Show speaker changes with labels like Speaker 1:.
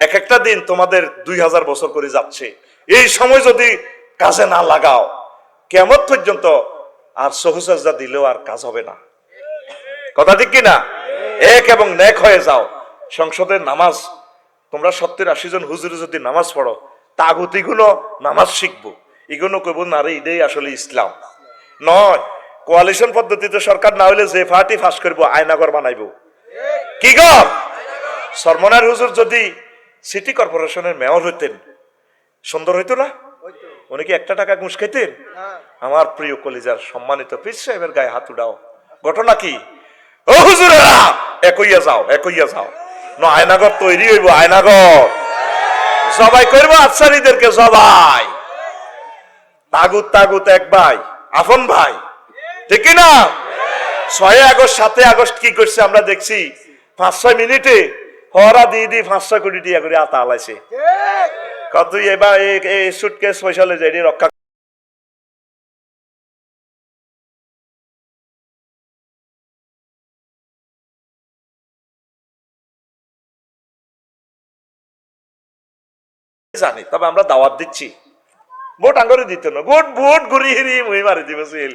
Speaker 1: এক একটা দিন তোমাদের দুই হাজার বছর করে যাচ্ছে। এই সময় যদি কাজে না লাগাও কেমন পর্যন্ত আর সহুসাজা দিলেও আর কাজ হবে না। কথা ঠিক কিনা? এক এবং নেক হয়ে যাও। সংসদের নামাজ, তোমরা সত্তর আশি জন হুজুরে যদি নামাজ পড়ো তাগুত এগুলো নামাজ শিখব। এগুলো কইব, না রে আসলে ইসলাম। নয় কোয়ালিশন পদ্ধতিতে সরকার না হইলে যে পার্টি ফাঁস করব আয়নাগর বানাইবো। কি গর সরমনার হুজুর যদি সিটি কর্পোরেশনের মেয়র হইতেন সুন্দর হইতো না? উনি কি একটা টাকা ঘুষ খাইতেন? আমার প্রিয় কলিজার সম্মানিত পীর সাহেবের গায়ে হাত উঠাও। ঘটনা কি? ও হুজুরেরা একইয়া যাও একইয়া যাও। ন আয়নাগর তৈরি হইব আয়নাগর জবাই করব আচ্ছারিদেরকে জবাই। তাগুত তাগুত এক ভাই আফন ভাই। ঠিক না ছয় আগস্ট সাতে আগস্ট কি করছে আমরা দেখছি। পাঁচ ছয় মিনিটে হরা দিয়ে দিয়ে পাঁচ ছয় কোটি টিয়া করে আতা আলাইছে কত এবার এই সুটকেস পয়সা যাই রক্ষা জানি, তবে আমরা দাওয়াত দিচ্ছি। ভোট আঙ্গরে দিত না ভোট ভোট ঘুরি হিরি মুই মারি দিবছিল